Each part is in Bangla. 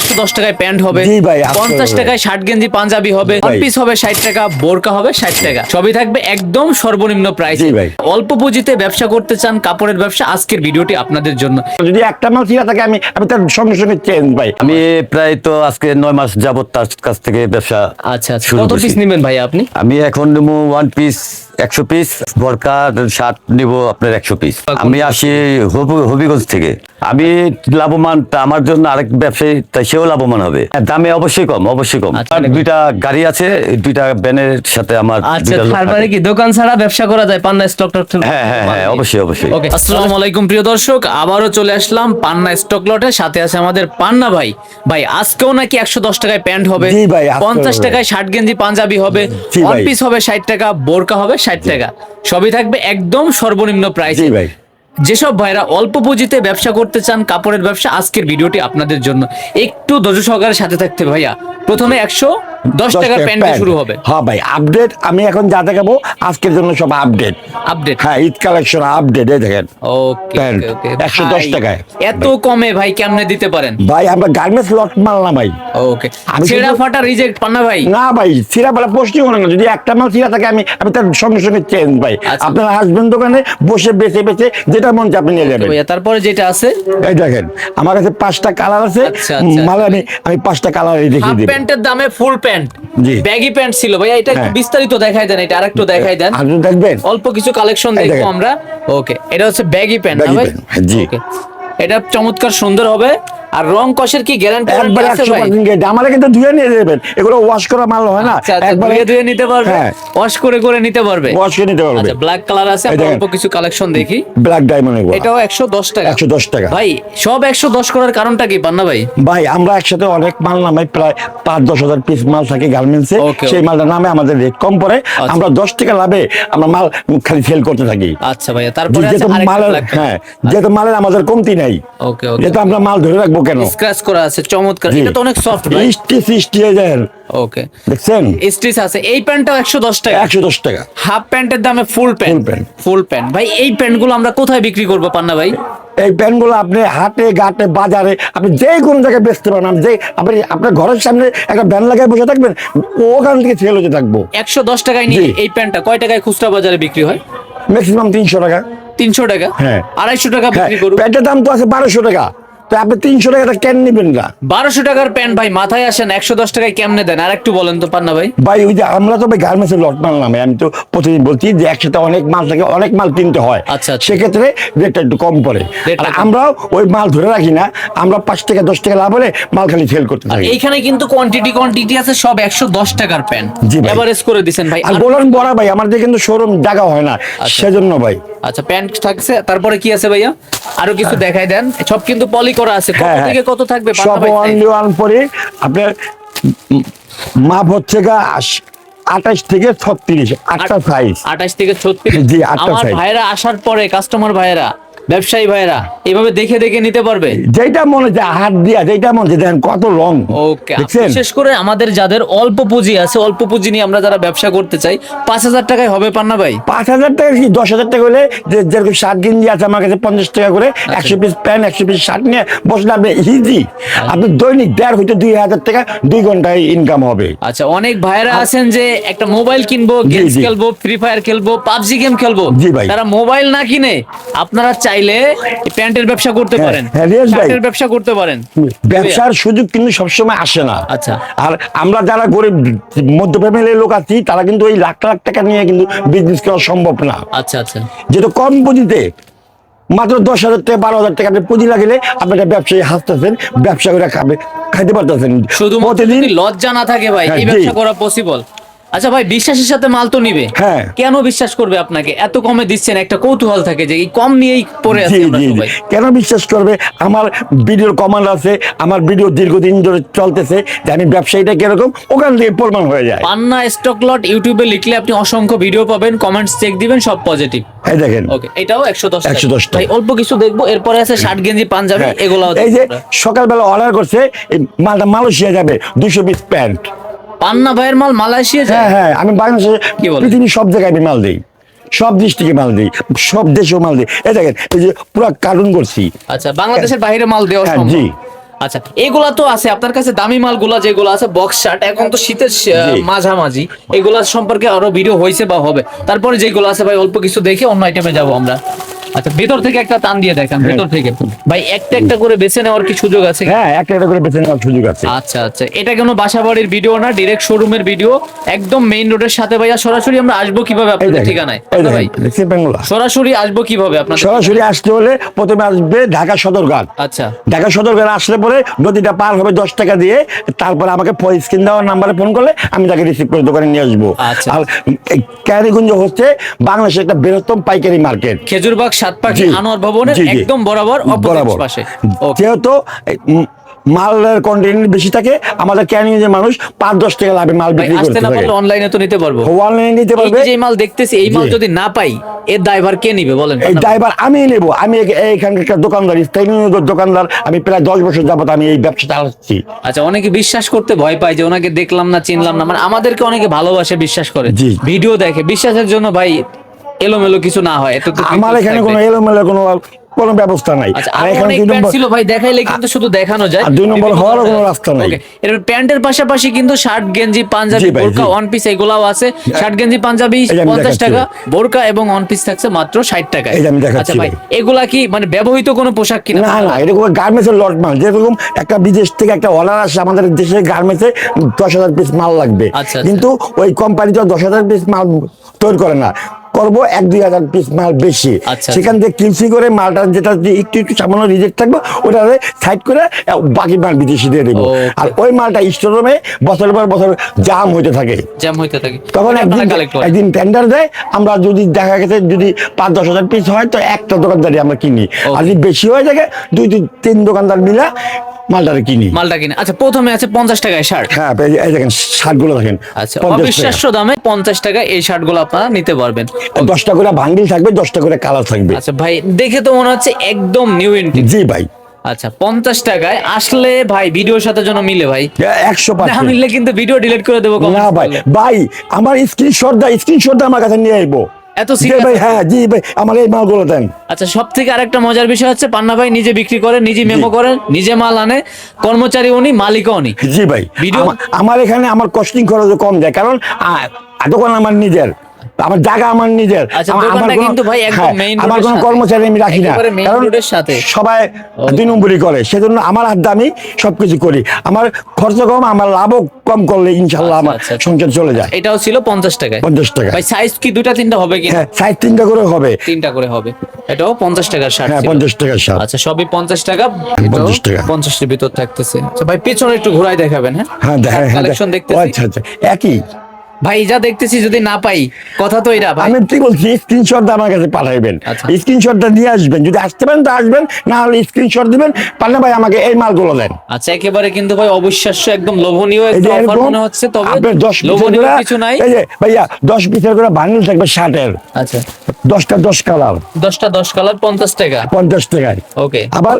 একশো দশ টাকায় প্যান্ট হবে পঞ্চাশ টাকায়। শার্ট গেঞ্জি পাঞ্জাবি হবে পিস হবে ষাট টাকা বোরকা হবে ষাট টাকা। সবই থাকবে একদম সর্বনিম্ন প্রাইস অল্প পুঁজিতে ব্যবসা করতে চান কাপড়ের ব্যবসা আজকের ভিডিওটি আপনাদের জন্য। যদি একটা মাল ছিঁড়া থাকে আমি আমি তার সঙ্গে সঙ্গে চেঞ্জ ভাই। আমি প্রায় তো আজকে নয় মাস যাবত তার কাছ থেকে ব্যবসা আচ্ছা আচ্ছা। কত পিস নেবেন ভাই আপনি? আমি এখন নেব ওয়ান পিস একশো পিস বরকা শার্ট নিব আপনার একশো পিস আমি আসি হবিগঞ্জ থেকে। আমি লাভবান আমার জন্য আরেক ব্যবসায়ী তাই সেও লাভবান হবে। হ্যাঁ, দামে অবশ্যই কম অবশ্যই কম। আচ্ছা। দুইটা গাড়ি আছে দুইটা ব্যানের সাথে আমার আচ্ছা মানে। কি দোকান ছাড়া ব্যবসা করা যায় পান্না স্টক টক হ্যাঁ হ্যাঁ হ্যাঁ অবশ্যই অবশ্যই। ওকে আসসালামু আলাইকুম প্রিয় দর্শক। আবারও চলে আসলাম পান্না স্টক লটের সাথে আছে আমাদের পান্না ভাই। ভাই আজকেও নাকি একশো দশ টাকায় প্যান্ট হবে। পঞ্চাশ টাকায় ষাট গেঞ্জি পাঞ্জাবি হবে। ওয়ান পিস হবে ষাট টাকা বোরকা হবে ষাট টাকা। সবই থাকবে একদম সর্বনিম্ন প্রাইস ভাই। যেসব ভাইরা অল্প পুঁজিতে ব্যবসা করতে চান কাপড়ের ব্যবসা আজকের ভিডিওটি আপনাদের জন্য। একটু ধৈর্য সহকারে সাথে থাকতে হবে ভাইয়া। প্রথমে একশো দশ টাকার প্যান্ট শুরু হবে। হ্যাঁ ভাই আপডেট আমি এখন যা দেখাবো আজকের জন্য সব আপডেট আপডেট হ্যাঁ ঈদ কালেকশন আপডেট এই দেখেন। ওকে ওকে 110 টাকায়। এত কমে ভাই কেমনে দিতে পারেন? ভাই আমরা গার্মেন্টস লট মাল না ভাই। ওকে ছেঁড়া ফাটা রিজেক্ট ভাই। না ভাই পোস্টিং না। যদি একটা মাল সিরা থাকে আমি আমি তার সঙ্গে সঙ্গে চেঞ্জ ভাই। আচ্ছা। আপনার হাজবেন্ড দোকানে বসে বেছে বেছে যেটা মন চায় আপনি নিয়ে যাবেন। তারপরে যেটা আছে? এই দেখেন আমার কাছে পাঁচটা কালার আছে। আচ্ছা, আচ্ছা, আমি আমি পাঁচটা কালার দেখিয়ে দিই প্যান্টের দামে ফুল প্যান্ট জি। ব্যাগি প্যান্ট ছিল। ভাইয়া এটা একটু হ্যাঁ। বিস্তারিত দেখাই দেন এটা আরেকটু দেখাই দেন। আপনি দেখবেন? অল্প কিছু কালেকশন দেখব আমরা। ওকে এটা হচ্ছে ব্যাগি প্যান্ট ভাই? হ্যাঁ, জি। এটা চমৎকার সুন্দর হবে। আর রং কষের কি গ্যারান্টি একবার একশো ভাই? আমার কিন্তু ধুয়ে নিয়ে যাবেন। এগুলো ওয়াশ করা মাল হয় না। আচ্ছা আচ্ছা, ধুয়ে ধুয়ে নিতে পারবে? হ্যাঁ। ওয়াশ করে করে নিতে পারবে? ওয়াশ করে নিতে পারবে। আচ্ছা ব্ল্যাক কালার আছে অল্প কিছু কালেকশন দেখি। ব্ল্যাক ডায়মন্ড এগুলো। এটাও একশো দশ টাকা। একশো দশ টাকা। ভাই সব একশো দশ করার কারণটা কি পান্না ভাই? ভাই আমরা একসাথে অনেক মাল নামাই প্রায় পাঁচ দশ হাজার পিস মাল থাকে গার্মেন্টসে সেই মালটা নামে আমাদের রেট কম পড়ে। আমরা দশ টাকা লাভে আমরা মাল খালি সেল করতে থাকি। আচ্ছা ভাইয়া তারপরে যেহেতু মালের হ্যাঁ যেহেতু মালের আমাদের কমতি নাই। ওকে ওকে যেহেতু আমরা মাল ধরে রাখব কেন? স্ক্র্যাচ করা আছে চমৎকার। এটা তো অনেক সফট ভাই। হয়ে ওকে দেখছেন? স্টিচ আছে। এই প্যান্টটাও একশো দশ টাকা। একশো দশ টাকা। হাফ প্যান্টের দামে full pant pant। Full pant ভাই এই প্যান্টগুলো আমরা কোথায় বিক্রি করব পান্না ভাই? এই প্যান্টগুলো আপনি হাটে ঘাটে বাজারে আপনি যে কোনো জায়গায় বেচতে পারেন। আপনি যে আপনি আপনার ঘরের সামনে একটা ব্যান লাগায় বসে থাকবেন ওখান থেকে সেল হতে থাকব। একশো দশ টাকায় নিয়ে এই প্যান্টটা কয় টাকায় খুচরা বাজারে বিক্রি হয়? ম্যাক্সিমাম তিনশো টাকা। তিনশো টাকা? হ্যাঁ। আড়াইশো টাকা হ্যাঁ। বিক্রি করুন। প্যান্টের দাম তো আছে বারোশো টাকা। তো আপনি তিনশো টাকাটা কেন নেবেন না। বারোশো টাকার প্যান্ট ভাই মাথায় আসেন একশো দশ টাকায় কেমনে দেন? আর একটু বলেন তো পান্না ভাই। ভাই ওই যে আমরা তো ভাই গার্মেন্টসের লট মাল নামে আমি তো প্রতিদিন বলছি যে একসাথে অনেক মাল থাকে অনেক মাল কিনতে হয়। আচ্ছা, আচ্ছা। সেক্ষেত্রে রেটটা একটু কম পড়ে। আর আমরাও ওই মাল ধরে রাখি না আমরা পাঁচ টাকা দশ টাকা লাভ হলে মাল খালি সেল করতে থাকি। এইখানে কিন্তু কোয়ান্টিটি কোয়ান্টিটি আছে সব একশো দশ টাকার প্যান্ট। জি ভাই। এভারেজ করে দিছেন ভাই আর গোলান বড়া ভাই আমাদের কিন্তু শোরুম জায়গা হয় না সেজন্য ভাই। আচ্ছা প্যান্ট থাকছে তারপরে কি আছে ভাইয়া? আরও কিছু দেখাই দেন। সব কিন্তু পলি করা আছে কত হ্যাঁ, হ্যাঁ। থেকে কত থাকবে সব অনলি ওয়ান পরে আপনার মাপ হচ্ছে গা আঠাশ থেকে ছত্রিশ আটটা সাইজ আঠাশ থেকে ছত্রিশ জি, আটটা আমার। ভাইরা আসার পরে কাস্টমার ভাইরা ব্যবসায়ী ভাইরা এভাবে দেখে দেখে নিতে পারবে। যেটা মনে হচ্ছে হাত দিয়া যেটা মনে দেখেন কত রং। ওকে বিশেষ করে আমাদের যাদের অল্প পুঁজি আছে অল্প পুঁজি নিয়ে আমরা যারা ব্যবসা করতে চাই পাঁচ হাজার টাকায় হবে পান্না ভাই? পাঁচ হাজার টাকা কি দশ হাজার টাকা হলে যে যেরকম শার্ট গেঞ্জি আছে আমার কাছে পঞ্চাশ টাকা করে আচ্ছা। একশো পিস প্যান্ট একশো পিস শার্ট নিয়ে বসলে আপনি ইজি আপনি দৈনিক দেড় হইতে দুই হাজার টাকা দুই ঘন্টায় ইনকাম হবে। আচ্ছা অনেক ভাইরা আছেন যে একটা মোবাইল কিনবো গেমস খেলব ফ্রি ফায়ার খেলব পাবজি গেম খেলব। জি ভাই। তারা মোবাইল না কিনে আপনারা চাইলে প্যান্টের ব্যবসা করতে হ্যাঁ, পারেন। শার্টের ব্যবসা করতে পারেন। ব্যবসার সুযোগ কিন্তু সবসময় আসে না। আচ্ছা। আর আমরা যারা গরিব মধ্য ফ্যামিলির লোক আছি তারা কিন্তু ওই লাখ লাখ টাকা নিয়ে কিন্তু বিজনেস করা সম্ভব না। আচ্ছা আচ্ছা। যেটা কম পুঁজিতে মাত্র দশ হাজার থেকে বারো হাজার টাকা আপনি পুঁজি লাগিলে আপনি একটা ব্যবসায়ী হাসতেছেন ব্যবসা করে খাবে খাইতে পারতেছেন। শুধু প্রতিদিন লজ্জা না থাকে ভাই হ্যাঁ, এই ব্যবসা করা পসিবল আচ্ছা ভাই বিশ্বাসের সাথে মাল তো নিবে। হ্যাঁ। কেন বিশ্বাস করবে আপনাকে? এত কমে দিচ্ছেন একটা কৌতূহল থাকে যে এই কম নিয়েই পড়ে আছে সবাই। কেন বিশ্বাস করবে? আমার ভিডিওর কমান্ড আছে আমার ভিডিও দীর্ঘদিন ধরে চলতেছে যে আমি ব্যবসায়ীটা কীরকম ওখান থেকে প্রমাণ হয়ে যায়। পান্না স্টক লট ইউটিউবে লিখলে আপনি অসংখ্য ভিডিও পাবেন কমেন্টস চেক দিবেন সব পজিটিভ। এই দেখেন। ওকে এটাও একশো দশ 110 টাকা। ভাই অল্প কিছু দেখব এরপরে আছে শার্ট গেঞ্জি পাঞ্জাবি হ্যাঁ, এগুলো এই যে সকালবেলা অর্ডার করছে মালটা মালয়েশিয়া যাবে দুশো পিস প্যান্ট। পান্না ভাইয়ের মাল মালয়েশিয়া যায়? হ্যাঁ হ্যাঁ আমি বাংলাদেশে কি বলেন? পৃথিবীর সব জায়গায় আমি মাল দিই। সব ডিস্ট্রিক্টে মাল দিই সব দেশেও মাল দিই। এই দেখেন এই যে পুরো কার্টুন করছি। আচ্ছা বাংলাদেশের বাইরে মাল দেওয়া হ্যাঁ, সম্ভব? জি। আচ্ছা এগুলা তো আছে আপনার কাছে দামি মালগুলা যেগুলো আছে বক্স শার্ট এখন তো শীতের মাঝামাঝি। এগুলা সম্পর্কে আরও ভিডিও হয়েছে বা হবে। তারপরে যেগুলো আছে ভাই অল্প কিছু দেখে অন্য আইটেমে যাব আমরা। আচ্ছা ভেতর থেকে একটা টান দিয়ে দেখান ভেতর থেকে। ভাই একটা একটা করে বেছে নেওয়ার কি সুযোগ আছে? হ্যাঁ একটা একটা করে বেছে নেওয়ার সুযোগ আছে। আচ্ছা আচ্ছা। এটা কোনো বাসা বাড়ির ভিডিও না ডিরেক্ট শোরুমের ভিডিও। একদম মেইন রোডের সাথে ভাইয়া সরাসরি আমরা আসব কীভাবে আপনাদের ঠিকানায়? ভাই দেখেন বাংলা সরাসরি আসব কীভাবে আপনাদের? সরাসরি আসতে হলে প্রথমে আসবে ঢাকা সদরঘাট। আচ্ছা। ঢাকা সদরঘাট আসলে পরে নদীটা পার হবে দশ টাকা দিয়ে। তারপর আমাকে স্ক্রিন দেওয়ার নাম্বারে ফোন করলে আমি তাকে রিসিভ করে দোকানে নিয়ে আসব। আচ্ছা। আর ক্যারিগুঞ্জ হচ্ছে বাংলাদেশের একটা বৃহত্তম পাইকারি মার্কেট। খেজুরবাগ সাত পাখি জি। আনোয়ার ভবনের। একদম বরাবর পাশে। যেহেতু মালের কন্টেন্ট বেশি থাকে আমাদের ক্যানিং যে মানুষ পাঁচ দশ টাকা লাভে মাল বিক্রি করতে না পারলে অনলাইনে তো নিতে পারব। অনলাইনে নিতে এই পারবে। যে মাল দেখতেছি এই মাল যদি না পাই এর দায়ভার কে নিবে বলেন এই ড্রাইভার আমি নেব। আমি এখ- এইখানকার একটা দোকানদার স্থানীয় দোকানদার আমি প্রায় দশ বছর যাবত আমি এই ব্যবসা চালাচ্ছি আচ্ছা অনেকে বিশ্বাস করতে ভয় পায় যে ওনাকে দেখলাম না চিনলাম না। মানে আমাদেরকে অনেকে ভালোবাসে বিশ্বাস করে। ভিডিও দেখে। বিশ্বাসের জন্য ভাই এলোমেলো কিছু না হয় এত তো আমার এখানে কোনো এলোমেলো কোনো কোনো ব্যবস্থা নাই। আচ্ছা আর এখানে দুই নম্বর ছিল ভাই দেখাইলে কিন্তু শুধু দেখানো যায়। আর দুই নম্বর ধরনের- কোনো রাস্তা নাই। এর প্যান্টের পাশাপাশি কিন্তু শার্ট গেঞ্জি পাঞ্জাবি বোরকা ওয়ান পিস এগুলাও আছে। শার্ট গেঞ্জি পাঞ্জাবি এই যে আমি পঞ্চাশ দেখাচ্ছি। টাকা বোরকা এবং ওয়ান পিস থাকছে মাত্র ষাট টাকা এই আমি দেখাচ্ছি আচ্ছা ভাই। এগুলা কি মানে ব্যবহৃত কোনো পোশাক কিনা? না না এরকম গার্মেন্টসের লট মাল। যেরকম একটা বিদেশ থেকে একটা অর্ডার আসে আমাদের দেশে গার্মেন্টসে দশ হাজার পিস মাল লাগবে। আচ্ছা, আচ্ছা। কিন্তু ওই কোম্পানি তো দশ হাজার পিস মাল তৈরি করে না। করব এক দুই হাজার পিস মাল বেশি। আচ্ছা। সেখান থেকে কিনসি করে মালটা যেটা একটু একটু সামান্য রিজেক্ট থাকবে ওটা সাইড করে বাকি মাল বিদেশি দিয়ে দেবো। আর ওই মালটা স্টোরুমে বছরের পর বছর জাম হইতে থাকে। জ্যাম হইতে থাকে। তখন একদিন। একদিন টেন্ডার দেয় আমরা যদি দেখা গেছে যদি পাঁচ দশ হাজার পিস হয় তো একটা দোকানদারি আমরা কিনি। আর যদি বেশি হয়ে থাকে দুই তিন দোকানদার মিলা মালটারে কিনি। মালটা কিনে। আচ্ছা প্রথমে আছে পঞ্চাশ টাকায় শার্ট। হ্যাঁ এই দেখেন শার্টগুলো দেখেন আচ্ছা পঞ্চাশ টাকা। অবিশ্বাস্য দামে পঞ্চাশ টাকা এই শার্টগুলো আপনারা নিতে পারবেন। দশটা করে ভান্ডিল থাকবে দশটা করে কালার থাকবে। আচ্ছা ভাই দেখে তো মনে হচ্ছে একদম নিউ ইন্টি জি ভাই। আচ্ছা পঞ্চাশ টাকায় আসলে ভাই ভিডিওর সাথে যেন মিলে ভাই। একশো না মিললে কিন্তু ভিডিও ডিলিট করে দেবো না ভাই ভাই আমার স্ক্রিনশট দা স্ক্রিনশট দা আমার কাছে নিয়ে আইবো। এত সিরিয়াস ভাই হ্যাঁ জি ভাই আমার এই মালগুলো দেন। আচ্ছা সব থেকে আরেকটা মজার বিষয় হচ্ছে পান্না ভাই নিজে বিক্রি করে নিজে মেমো করেন নিজে মাল আনে কর্মচারী উনি মালিকও উনি। জি ভাই আমার এখানে আমার কস্টিং খরচ কম যায় কারণ দোকান আমার নিজের। আমার জায়গা আমার নিজের। আচ্ছা, আমার- কোনো- কিন্তু ভাই একদম হ্যাঁ, আমার কোনো কর্মচারী আমি রাখি না। কারণ সাথে। সবাই দুই নম্বরই করে সেজন্য আমার হাত আমি সবকিছু করি। আমার খরচ কম আমার লাভও কম করলে ইনশাল্লাহ আচ্ছা, আমার আচ্ছা। সংসার চলে যায়। এটাও ছিল পঞ্চাশ টাকায়। পঞ্চাশ টাকা। ভাই সাইজ কি? দুটা তিনটা হবে কি হ্যাঁ সাইড তিনটা করে হবে। তিনটা করে হবে। এটাও পঞ্চাশ টাকার শার্ট হ্যাঁ। পঞ্চাশ টাকার সার আচ্ছা সবই পঞ্চাশ টাকা। 50 টাকা। পঞ্চাশের ভিতর থাকতেছে। আচ্ছা ভাই পেছনে একটু ঘুরাই দেখাবেন হ্যাঁ? হ্যাঁ কালেকশন দেখতেছি। আচ্ছা আচ্ছা। একই? ভাই যা দেখতেছি যদি না পাই কথা তো এটা আমি কি বলছি স্ক্রিনশট আমার কাছে পাঠাইবেন। আচ্ছা। স্ক্রিনশটটা নিয়ে আসবেন। যদি আসতে পারেন তো আসবেন। না হলে স্ক্রিনশট দিবেন। পারলে ভাই আমাকে এই মালগুলো দেন। আচ্ছা একেবারে কিন্তু ভাই অবিশ্বাস্য একদম লোভনীয় একটা অফার মনে হচ্ছে তবে আপনার লোভনীয় কিছু নাই। এই যে ভাইয়া দশ পিসের করে বান্ডিল থাকবে শার্টের আচ্ছা। দশটা দশ কালার দশটা দশ কালার পঞ্চাশ টাকা। পঞ্চাশ টাকায়। ওকে আবার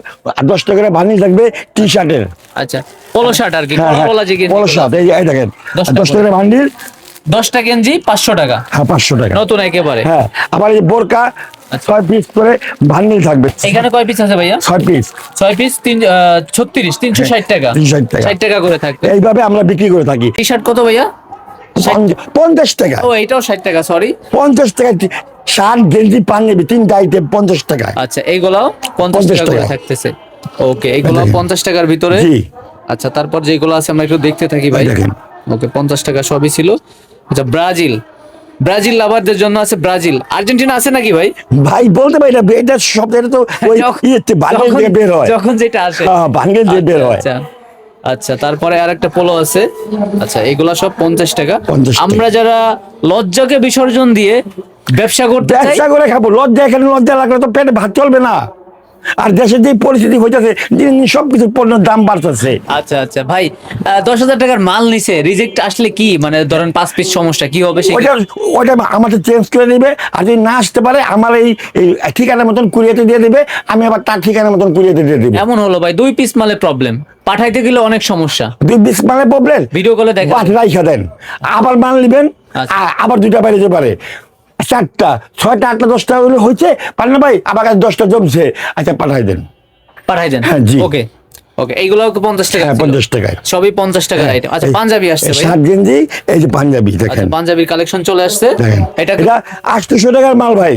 দশটা করে বান্ডিল থাকবে টি শার্টের আচ্ছা পোলো শার্ট আর কি হ্যাঁ হ্যাঁ। পোলো যে পলো শার্ট এই দেখেন। দশটা দশটা করে। করে বান্ডিল দশটা গেঞ্জি পাঁচশো টাকা। হ্যাঁ পাঁচশো টাকা। নতুন একেবারে। হ্যাঁ আবার এই বোরকা আচ্ছা। ছয় পিস করে বান্ডিল থাকবে। এখানে কয় পিস আছে ভাইয়া? ছয় পিস ছয় পিস তিন ছত্রিশ তিনশো ষাট টাকা। 360 ষাট টাকা। করে থাকবে। এইভাবে আমরা বিক্রি করে থাকি। টি শার্ট কত ভাইয়া? পঞ্চাশ টাকা। ও এটাও ষাট টাকা সরি পঞ্চাশ টাকা শার্ট গেঞ্জি পাঞ্জাবি তিনটা আইটেম পঞ্চাশ টাকা। আচ্ছা এইগুলাও পঞ্চাশ টাকা করে থাকতেছে। ওকে এইগুলো পঞ্চাশ টাকার ভিতরে? আচ্ছা তারপর যেগুলো আছে আমরা একটু দেখতে থাকি ভাই। ওকে পঞ্চাশ টাকা সবই ছিল। আচ্ছা ব্রাজিল। ব্রাজিল লাভারদের জন্য আছে ব্রাজিল। আর্জেন্টিনা আছে নাকি ভাই? ভাই বলতে পারি না এটা সব এটা তো ওই ইয়েতে বাঙ্গেল দিয়ে বের হয়। যখন যেটা আসে। হ্যাঁ বাঙ্গেল দিয়ে বের হয়। আচ্ছা আচ্ছা। তারপরে আর একটা পোলো আছে। আচ্ছা এগুলা সব পঞ্চাশ টাকা। 50 টাকা। আমরা যারা লজ্জাকে বিসর্জন দিয়ে ব্যবসা করতে ব্যবসা করে খাব। লজ্জা এখানে লজ্জা লাগলে তো পেটে ভাত চলবে না। আর দেশের যে পরিস্থিতি হইতেছে দিন দিন সবকিছু পণ্যের দাম বাড়তেছে। আচ্ছা আচ্ছা। ভাই দশ হাজার টাকার মাল নিছে রিজেক্ট আসলে কি? মানে ধরেন পাঁচ পিস সমস্যা কি হবে ওইটা আমাদের চেঞ্জ করে নেবে আর যদি না আসতে পারে আমার এই ঠিকানার মতন কুড়িয়েতে দিয়ে দেবে আমি আবার তার ঠিকানার মতন কুড়িয়েতে দিয়ে দেবো। এমন হলো ভাই দুই পিস মালে প্রবলেম পাঠাইতে গেলে অনেক সমস্যা। দুই পিস মানে প্রবলেম ভিডিও কলে দেখা পাঁচ রাইখা দেন। আবার মাল নিবেন আচ্ছা। আবার দুইটা বাইরে যেতে পারে। চারটা ছয়টা আটটা দশটা হলে হয়েছে। পারে না ভাই? আবার কাছে দশটা জমছে। আচ্ছা পাঠাই দেন। পাঠাই দেন? হ্যাঁ, জি। ওকে। ওকে এইগুলো পঞ্চাশ টাকা হ্যাঁ পঞ্চাশ টাকায়। সবই পঞ্চাশ টাকার আইটেম আচ্ছা পাঞ্জাবি আসছে শার্ট গেঞ্জি এই যে পাঞ্জাবি আচ্ছা দেখেন। পাঞ্জাবির কালেকশন চলে আসছে। এটা এটা আটশোশো টাকার মাল ভাই।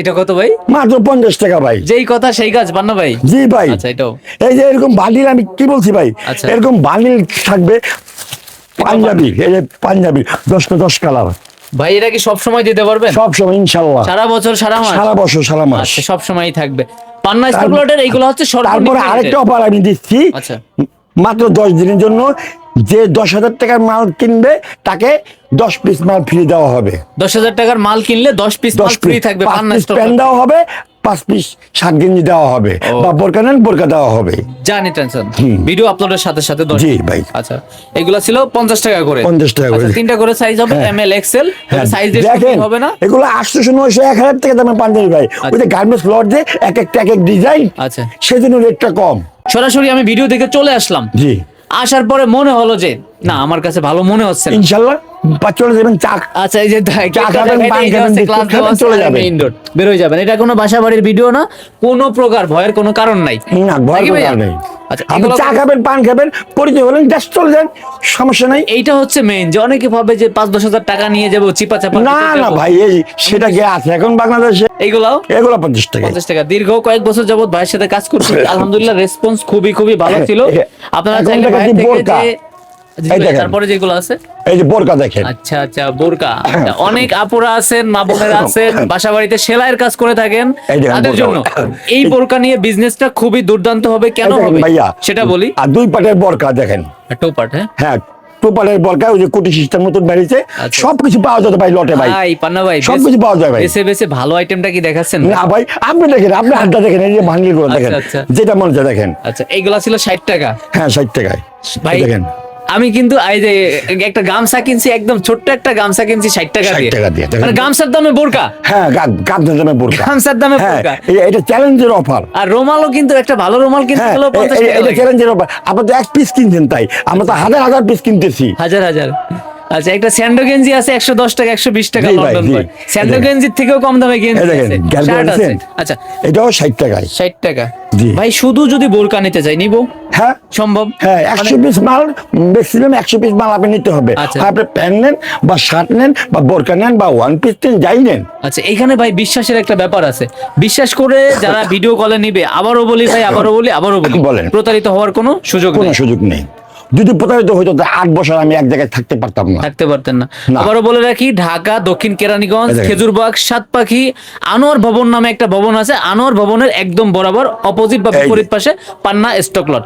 এটা কত ভাই? মাত্র পঞ্চাশ টাকা ভাই। যেই কথা সেই কাজ পান্না ভাই? জি ভাই। আচ্ছা এটাও। এই যে এরকম বান্ডিল আমি কি বলছি ভাই? আচ্ছা। এরকম বান্ডিল থাকবে পাঞ্জাবি এই যে পাঞ্জাবি দশটা দশ কালার ভাই এটা কি সব সময় দিতে পারবেন? সব সময় ইনশাআল্লাহ সারা বছর সারা মাস? সারা বছর সারা মাস। আচ্ছা সব সময়ই থাকবে। পান্না স্টক লটের এইগুলো হচ্ছে তারপরে আরেকটা অফার আমি দিচ্ছি। আচ্ছা। মাত্র দশ দিনের জন্য যে দশ হাজার টাকার মাল কিনবে তাকে দশ পিস মাল ফ্রি দেওয়া হবে। দশ হাজার টাকার মাল কিনলে দশ পিস মাল দশ ফ্রি থাকবে প্যান্ট দেওয়া হবে। পাঁচ পিস গেঞ্জি দেওয়া হবে বা বোরকা নেন বোরকা দেওয়া হবে। জানি টেনশন। ভিডিও আপলোডের সাথে সাথে জি ভাই। আচ্ছা এগুলো ছিল পঞ্চাশ টাকা করে। 50 টাকা করে। আচ্ছা, তিনটা করে সাইজ হবে। এম এল এক্সেল সাইজ হবে না। এগুলো আটশোশো নয়শো এক হাজার টাকা দামের পাঞ্জাবি ভাই। ওই যে গার্মেন্টস লট যে এক একটা এক এক ডিজাইন আচ্ছা। সেজন্য রেটটা কম। সরাসরি আমি ভিডিও দেখে চলে আসলাম। জি। আসার পরে মনে হলো যে না আমার কাছে ভালো মনে হচ্ছে ইনশাল্লাহ পাঁচ চলে যাবেন চা আচ্ছা এই যে চলে যাবেন। বের হয়ে যাবেন। এটা কোনো বাসা বাড়ির ভিডিও না কোনো প্রকার ভয়ের কোনো কারণ নাই। না ভয় নাকি ভাইয়া? করার নেই। আচ্ছা আপনি চা খাবেন পান খাবেন পরিচয় হলেন জাস্ট চলে যান সমস্যা নাই। এইটা হচ্ছে মেইন যে অনেকে ভাবে যে পাঁচ দশ হাজার টাকা নিয়ে যাব চিপা চাপা না না ভাই এই সেটা কি আছে? এখন বাংলাদেশে এইগুলাও? এগুলো পঞ্চাশ টাকা। পঞ্চাশ টাকা। দীর্ঘ কয়েক বছর যাবত ভাইয়ের সাথে কাজ করছি। আলহামদুলিল্লাহ রেসপন্স খুবই খুবই ভালো ছিল। আপনারা চাইলে ভাইয়ের থেকে যে। তারপরে যেগুলো আছে? এই যে বোরকা দেখেন। আচ্ছা আচ্ছা বোরকা। আচ্ছা, অনেক আপুরা আছেন মা বোনেরা আছেন বাসা বাড়িতে সেলাইয়ের কাজ করে থাকেন। তাদের জন্য এই বোরকা নিয়ে বিজনেসটা খুবই দুর্দান্ত হবে কেন হবে? ভাইয়া সেটা বলি। আর দুই পাটের বরকা দেখেন। টু পার্ট হ্যাঁ? হ্যাঁ ওই যে কোটি সিস্টেম মতন বেরিয়েছে আচ্ছা। সবকিছু পাওয়া যেত ভাই লটে ভাই। ভাই পান্না ভাই সবকিছু পাওয়া যায় ভাই। বেছে বেছে ভালো আইটেমটা কি দেখাচ্ছেন? না ভাই আপনি দেখেন আপনি হাতটা দেখেন এই যে ভাঙ্গি দেখেন আচ্ছা। যেটা মনে হচ্ছে দেখেন। আচ্ছা এইগুলা ছিল ষাট টাকা। হ্যাঁ ষাট টাকায়। ভাই দেখেন। আমি কিন্তু এই যে একটা গামছা কিনছি একদম ছোট্ট একটা গামছা কিনছি ষাট টাকা 60 দিয়ে। টাকা দিয়ে। মানে গামছার দামে বোরকা? হ্যাঁ গামছার দামে বোরকা। গামছার দামে হ্যাঁ বোরকা? এটা চ্যালেঞ্জের অফার। আর রোমালও কিন্তু একটা ভালো রোমাল কিনতে হলো পঞ্চাশ এ- এ- টাকা এটা চ্যালেঞ্জের অফার। তো এক পিস কিনছেন তাই। আমরা তো হাজার হাজার পিস কিনতেছি। হাজার হাজার। আচ্ছা একটা স্যান্ডো গেঞ্জি আছে একশো দশ টাকা একশো বিশ টাকা লন্ডন স্যান্ডো গেঞ্জির থেকেও কম দামে গেঞ্জি আছে। শার্ট আছে। আচ্ছা। এটাও ষাট টাকায়। ষাট টাকা। ভাই শুধু যদি বোরকা নিতে চাই নিবো? হ্যাঁ। সম্ভব? হ্যাঁ একশো পিস মাল ম্যাক্সিমাম একশো পিস মাল আপনি নিতে হবে। আচ্ছা। আপনি প্যান্ট নেন বা শার্ট নেন বা বোরকা নেন বা ওয়ান পিস নেন যাই নেন। আচ্ছা এখানে ভাই বিশ্বাসের একটা ব্যাপার আছে। বিশ্বাস করে যারা ভিডিও কলে নিবে আবারও বলি ভাই আবারও বলি আবারও বলি। বলেন। প্রতারিত হওয়ার কোনো সুযোগ কোনো সুযোগ নেই। যদি প্রতারিত হইতো আট বছর আমি এক জায়গায় থাকতে পারতাম না। থাকতে পারতেন না। আবারও বলে রাখি ঢাকা দক্ষিণ কেরানীগঞ্জ খেজুরবাগ সাত খেজুরবাগ সাতপাখি আনোয়ার ভবন নামে একটা ভবন আছে। আনোয়ার ভবনের একদম বরাবর অপোজিট বা বিপরীত পাশে পান্না স্টক লট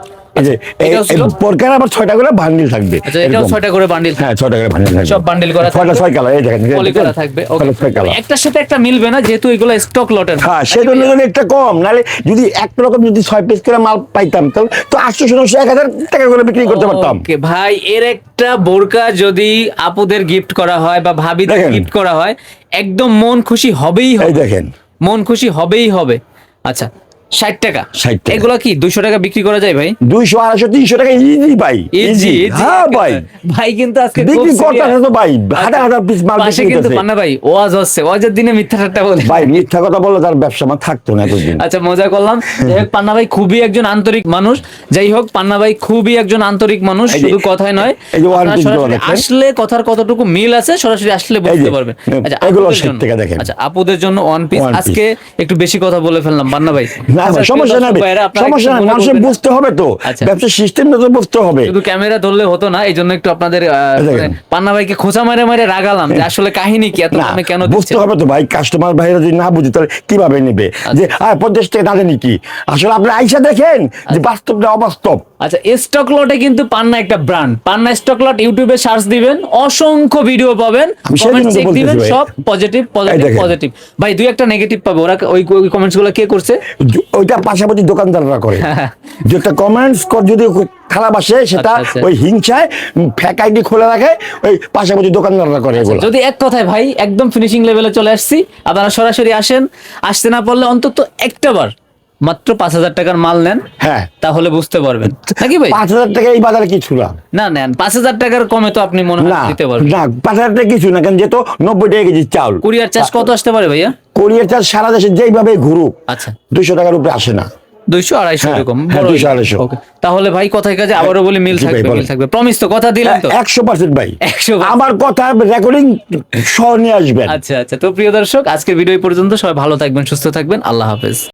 আবার ছয়টা করে বান্ডিল থাকবে? আচ্ছা এটাও ছয়টা করে বান্ডিল হ্যাঁ ছয়টা করে বান্ডিল থাকবে। সব বান্ডিল করা ছয়টা ছয় কালার এই দেখেন পলি করা থাকবে ছয় কালার একটার সাথে একটা মিলবে না যেহেতু এগুলো স্টক লটের হ্যাঁ সেজন্য যদি একটা কম। নাহলে যদি এক রকম যদি ছয় পিস করে মাল পাইতাম তাহলে তো আটশো নশো এক হাজার টাকা করে বিক্রি করতে পারতাম। ওকে ভাই এর একটা বোরকা যদি আপুদের গিফট করা হয় বা ভাবিদের দেখেন। গিফট করা হয় একদম মন খুশি হবেই হবে। দেখেন। মন খুশি হবেই হবে। আচ্ছা ষাট টাকা। 60 টাকা। এগুলো কি দুশো টাকা বিক্রি করা যায় ভাই? দুইশো আড়াইশো তিনশো টাকা ইজি ভাই ইজি হ্যাঁ ভাই। ভাই কিন্তু আজকে বিক্রি করতে তো ভাই হাজার হাজার পিস মাল পাশে কিন্তু পান্না ভাই ওয়াজ হচ্ছে ওয়াজের দিনে মিথ্যা ঠাট্টা বলে। ভাই মিথ্যা কথা বললে তার ব্যবসা আমার থাকতো না এতদিন। আচ্ছা মজা করলাম। যাই হোক পান্না ভাই খুবই একজন আন্তরিক মানুষ। যাই হোক পান্না ভাই খুবই একজন আন্তরিক মানুষ শুধু কথাই নয়। আসলে কথার কতটুকু মিল আছে সরাসরি আসলে বুঝতে পারবেন। আচ্ছা এগুলো জন্য- টাকা দেখেন। আচ্ছা আপুদের জন্য ওয়ান পিস আজকে একটু বেশি কথা বলে ফেললাম পান্না ভাই। না আচ্ছা, সমস্যা নাই দর্শক ভাইয়েরা, আপনারা সমস্যা নাই মানুষের বুঝতে হবে তো। আচ্ছা। ব্যবসার সিস্টেমটা তো বুঝতে হবে। শুধু ক্যামেরা ধরলে হতো না এই জন্য একটু আপনাদের আহ, দেখেন। পান্না ভাইকে খোঁচা মারে মারে রাগালাম যে আসলে কাহিনী কি এত না কেন বুঝতে হবে তো ভাই কাস্টমার ভাইরা যদি না বুঝে তাহলে কীভাবে নেবে? যে আর পঞ্চাশ টাকা না জানি আসলে আপনি আইসা দেখেন যে বাস্তবটা অবাস্তব। আচ্ছা স্টক লটে কিন্তু পান্না একটা ব্র্যান্ড পান্না স্টক লট ইউটিউবে সার্চ দিবেন অসংখ্য ভিডিও পাবেন। কমেন্ট চেক দিবেন সব পজিটিভ পজিটিভ পজিটিভ ভাই দুই একটা নেগেটিভ পাবে। ওরা ওই কমেন্টসগুলো কে করছে? ওইটা পাশাপাশি দোকানদাররা করে যেটা কমেন্টস কর যদি খারাপ আসে সেটা আচ্ছা, আচ্ছা। ওই হিংসায় ফ্যাক আইডি খোলা রাখে ওই পাশাপাশি দোকানদাররা করে এগুলো যদি এক কথায় ভাই একদম ফিনিশিং লেভেলে চলে আসছি আপনারা সরাসরি আসেন আসতে না পারলে অন্তত একটা বার মাত্র পাঁচ হাজার টাকার মাল নেন হ্যাঁ। তাহলে বুঝতে পারবেন। নাকি ভাই? পাঁচ হাজার টাকা এই বাজারে কিছু না। না নেন পাঁচ হাজার টাকার কমে তো আপনি মনে হয় দিতে পারবেন। না পাঁচ হাজার টাকা কিছু না কারণ যেহেতু নব্বই টাকা কেজি চাউল। কুরিয়ার চার্জ কত আসতে পারে ভাইয়া? কোরিয়ার চার্জ সারা দেশে যেইভাবে ঘুরুক আচ্ছা। দুইশো টাকার উপরে আসে না। দুইশো আড়াইশো হ্যাঁ, এরকম হ্যাঁ, বড় 200, ইলিশ। 250 Okay. তাহলে ভাই কথায় কাজে আবারও বলি মিল থাকবে মিল থাকবে। প্রমিস তো কথা দিলেন তো। একশো পার্সেন্ট ভাই। 100% আমার কথা রেকর্ডিং সহ নিয়ে আসবেন। আচ্ছা আচ্ছা। তো প্রিয় দর্শক আজকের ভিডিও পর্যন্ত। সবাই ভালো থাকবেন সুস্থ থাকবেন। আল্লাহ হাফেজ।